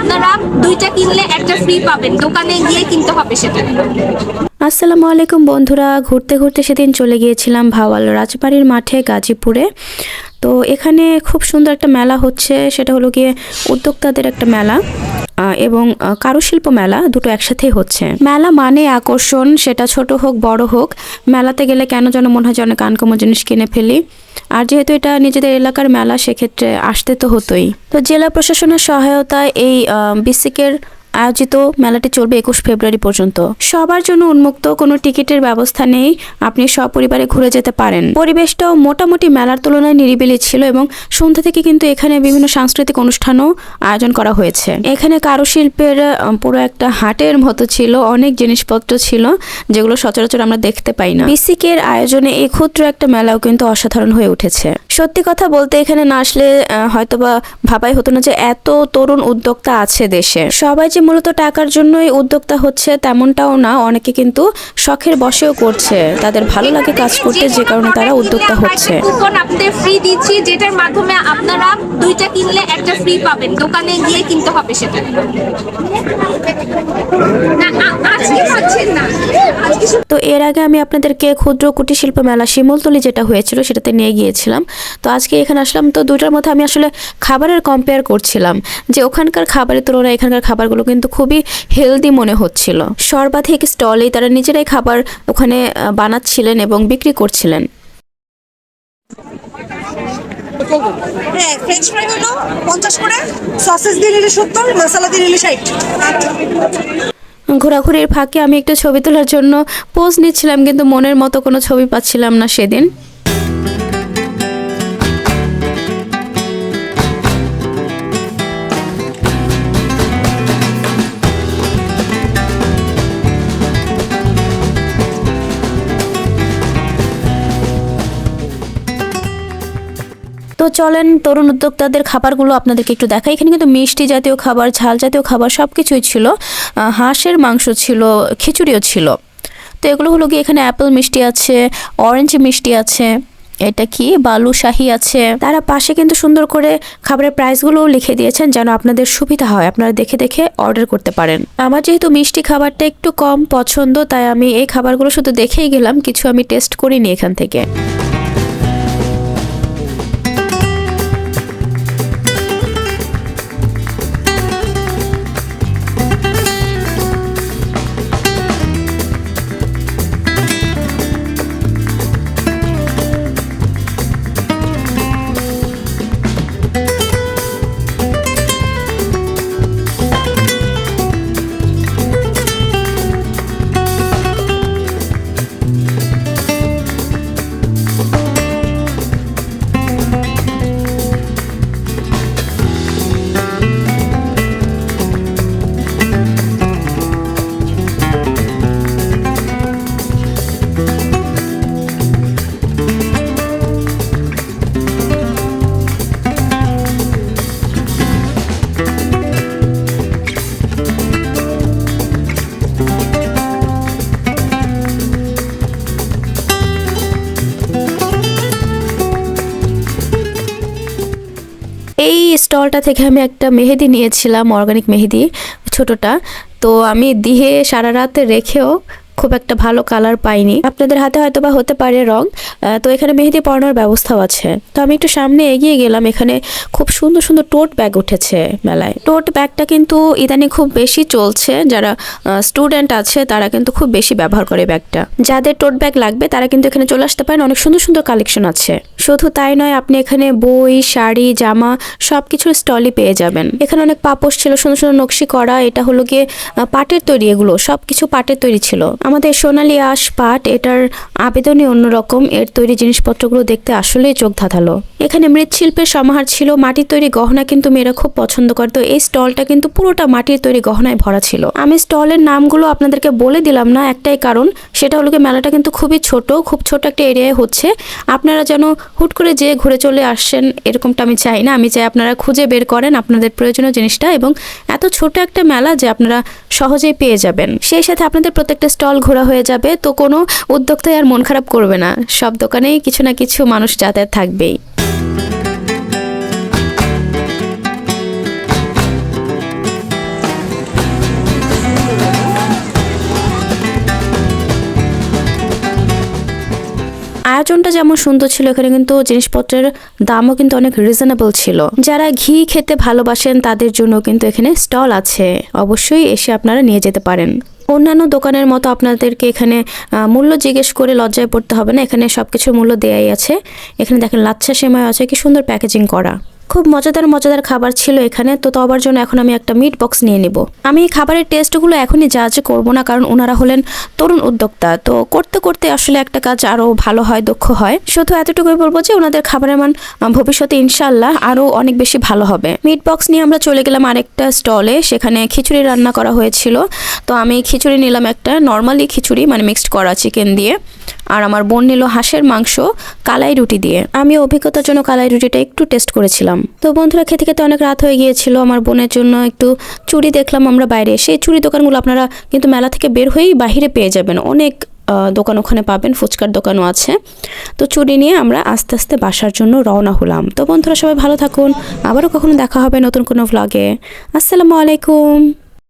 আপনারা দুইটা কিনলে একটা ফ্রি পাবেন। দোকানে গিয়ে কিনতে হবে সেটা। আসসালামু আলাইকুম বন্ধুরা। ঘুরতে ঘুরতে সেদিন চলে গিয়েছিলাম ভাওয়াল রাজবাড়ির মাঠে, গাজীপুরে। তো এখানে খুব সুন্দর একটা মেলা হচ্ছে। সেটা হলো গিয়ে উদ্যোক্তাদের একটা মেলা। এবং কারুশিল্প মেলা দুটো একসাথেই হচ্ছে। মেলা মানে আকর্ষণ, সেটা ছোট হোক, বড় হোক। মেলাতে গেলে কেন যেন মনে হয় যে অনেক জিনিস কিনে ফেলি। আর যেহেতু এটা নিজেদের এলাকার মেলা, সেক্ষেত্রে আসতে তো হতোই। তো জেলা প্রশাসনের সহায়তায় এই বিসিকের আয়োজিত মেলাটি চলবে একুশ ফেব্রুয়ারি পর্যন্ত। সবার জন্য উন্মুক্ত কোনো টিকিটের ব্যবস্থা নেই, আপনি সপরিবারে ঘুরে যেতে পারেন। পরিবেশটাও মোটামুটি মেলার তুলনায় নিরিবিলি ছিল এবং সন্ধ্যা থেকে কিন্তু এখানে বিভিন্ন সাংস্কৃতিক অনুষ্ঠানও আয়োজন করা হয়েছে। এখানে কারুশিল্পের পুরো একটা হাটের মতো ছিল, অনেক জিনিসপত্র ছিল, যেগুলো সচরাচর আমরা দেখতে পাই না। বিসিকের আয়োজনে এই ক্ষুদ্র একটা মেলাও কিন্তু অসাধারণ হয়ে উঠেছে। সত্যি কথা বলতে এখানে না আসলে হয়তো বা ভাবাই হতো না যে এত তরুণ উদ্যোক্তা আছে দেশে। সবাই যে মূলত টাকার জন্যই উদ্যোক্তা হচ্ছে তেমনটাও না, অনেকে কিন্তু শখের বসেও করছে। তাদের ভালো লাগে কাজ করতে, যে কারণে তারা উদ্যোক্তা হচ্ছে। আপনাদের ফ্রি দিচ্ছি, যেটার মাধ্যমে আপনারা দুইটা কিনলে একটা ফ্রি পাবেন। দোকানে গিয়ে কিনতে হবে সেটা। তো এর আগে আমি আপনাদেরকে ক্ষুদ্র কুটির শিল্প মেলা শিমুলতলি যেটা হয়েছিল সেটাতে নিয়ে গিয়েছিলাম। তো আজকে এখানে আসলাম। তো দুটার মধ্যে আমি আসলে খাবারের কম্পেয়ার করছিলাম। যে ওখানকার খাবারের তুলনায় এখানকার খাবারগুলো কিন্তু খুবই হেলদি মনে হচ্ছিল। সর্বাধিক স্টলে তারা নিজেরাই খাবার ওখানে বানাচ্ছিলেন এবং বিক্রি করছিলেন। হ্যাঁ ফ্রেঞ্চ ফ্রাই হলো পঞ্চাশ করে সসেস দিয়ে নিলে সত্তর মশলা দিয়ে নিলে ষাট। ঘোরাঘুরির ফাঁকে আমি একটা ছবি তোলার জন্য পোজ নিচ্ছিলাম, কিন্তু মনের মতো কোনো ছবি পাচ্ছিলাম না সেদিন। তো চলেন তরুণ উদ্যোক্তাদের খাবারগুলো আপনাদেরকে একটু দেখাই। এখানে কিন্তু মিষ্টি জাতীয় খাবার, ঝাল জাতীয় খাবার সব কিছুই ছিল হাঁসের মাংস ছিল, খিচুড়িও ছিল। তো এগুলো হলো কি এখানে অ্যাপেল মিষ্টি আছে, অরেঞ্জ মিষ্টি আছে, এটা কি? বালুশাহি আছে। তারা পাশে কিন্তু সুন্দর করে খাবারের প্রাইসগুলোও লিখে দিয়েছেন যেন আপনাদের সুবিধা হয়। আপনারা দেখে দেখে অর্ডার করতে পারেন। আমার যেহেতু মিষ্টি খাবারটা একটু কম পছন্দ, তাই আমি এই খাবারগুলো শুধু দেখেই গেলাম, কিছু আমি টেস্ট করিনি এখান থেকে। স্টলটা থেকে আমি একটা মেহেদি নিয়েছিলাম অর্গানিক মেহেদি ছোটটা। তো আমি দিয়ে সারা রাতে রেখেও খুব একটা ভালো কালার পাইনি। আপনাদের হাতে হয়তো বা হতে পারে রং তো এখানে মেহেদি পড়ানোর ব্যবস্থাও আছে। তো আমি একটু সামনে এগিয়ে গেলাম, এখানে খুব সুন্দর সুন্দর টোট ব্যাগ উঠেছে মেলায়। টোট ব্যাগটা কিন্তু ইদানিং খুব বেশি চলছে। যারা স্টুডেন্ট আছে, তারা কিন্তু খুব বেশি ব্যবহার করে ব্যাগটা। যাদের টোট ব্যাগ লাগবে, তারা কিন্তু এখানে চলে আসতে পারেন। অনেক সুন্দর সুন্দর কালেকশন আছে। শুধু তাই নয়, আপনি এখানে বই, শাড়ি, জামা সবকিছুর স্টলই পেয়ে যাবেন। এখানে অনেক পাপোশ ছিল, সুন্দর সুন্দর নকশি করা। এটা হলো গিয়ে পাটের তৈরি এগুলো। সব কিছু পাটের তৈরি ছিল। আমাদের সোনালী আঁশ পাট, এটার আবেদনই অন্যরকম। এর তৈরি জিনিসপত্রগুলো দেখতে আসলেই চোখ ধাঁধালো। এখানে মৃৎশিল্পের সমাহার ছিল। মাটির তৈরি গহনা কিন্তু মেয়েরা খুব পছন্দ করে। তো এই স্টলটা কিন্তু পুরোটা মাটির তৈরি গহনায় ভরা ছিল। আমি স্টলের নামগুলো আপনাদেরকে বলে দিলাম না, একটাই কারণ, সেটা হলো গিয়ে মেলাটা কিন্তু খুবই ছোট, খুব ছোট একটা এরিয়ায় হচ্ছে। আপনারা যেন হুট করে যেয়ে ঘুরে চলে আসছেন এরকমটা আমি চাই না। আমি চাই আপনারা খুঁজে বের করেন আপনাদের প্রয়োজনীয় জিনিসটা এবং এত ছোট একটা মেলা যে আপনারা সহজেই পেয়ে যাবেন। সেই সাথে আপনাদের প্রত্যেকটা স্টল ঘোরা হয়ে যাবে, তো কোনো উদ্যোক্তাই আর মন খারাপ করবে না। সব দোকানেই কিছু না কিছু মানুষ যাতায়াত থাকবেই। আয়োজনটা যেমন সুন্দর ছিল, এখানে কিন্তু জিনিসপত্রের দামও কিন্তু অনেক রিজনেবল ছিল। যারা ঘি খেতে ভালোবাসেন, তাদের জন্য কিন্তু এখানে স্টল আছে। অবশ্যই এসে আপনারা নিয়ে যেতে পারেন। অন্যান্য দোকানের মতো আপনাদেরকে এখানে মূল্য জিজ্ঞেস করে লজ্জায় পড়তে হবে না। এখানে সব কিছুর মূল্য দেয়াই আছে। এখানে দেখেন লাচ্ছা সেমাই আছে, কি সুন্দর প্যাকেজিং করা। খুব মজাদার মজাদার খাবার ছিল এখানে। তো তবার জন্য এখন আমি একটা মিট বক্স নিয়ে নিব। আমি এই খাবারের টেস্টগুলো এখনই জাজ করব না, কারণ ওনারা হলেন তরুণ উদ্যোক্তা। তো করতে করতে আসলে একটা কাজ আরও ভালো হয়, দক্ষ হয়। শুধু এতটুকুই বলব যে ওনাদের খাবারের মান ভবিষ্যতে ইনশাল্লাহ আরও অনেক বেশি ভালো হবে। মিট বক্স নিয়ে আমরা চলে গেলাম আরেকটা স্টলে সেখানে খিচুড়ি রান্না করা হয়েছিল। তো আমি খিচুড়ি নিলাম একটা নর্মালি খিচুড়ি মানে মিক্সড করা চিকেন দিয়ে। আর আমার বোন নিল হাঁসের মাংস, কালাই রুটি দিয়ে। আমি অভিজ্ঞতার জন্য কালাই রুটিটা একটু টেস্ট করেছিলাম। তো বন্ধুরা, খেতে খেতে অনেক রাত হয়ে গিয়েছিল। আমার বোনের জন্য একটু চুড়ি দেখলাম আমরা বাইরে। সেই চুড়ি দোকানগুলো আপনারা কিন্তু মেলা থেকে বের হয়েই বাহিরে পেয়ে যাবেন। অনেক দোকান ওখানে পাবেন, ফুচকার দোকানও আছে। তো চুড়ি নিয়ে আমরা আস্তে আস্তে বাসার জন্য রওনা হলাম। তো বন্ধুরা, সবাই ভালো থাকুন। আবারও কখনো দেখা হবে নতুন কোনো ভ্লগে আসসালামু আলাইকুম।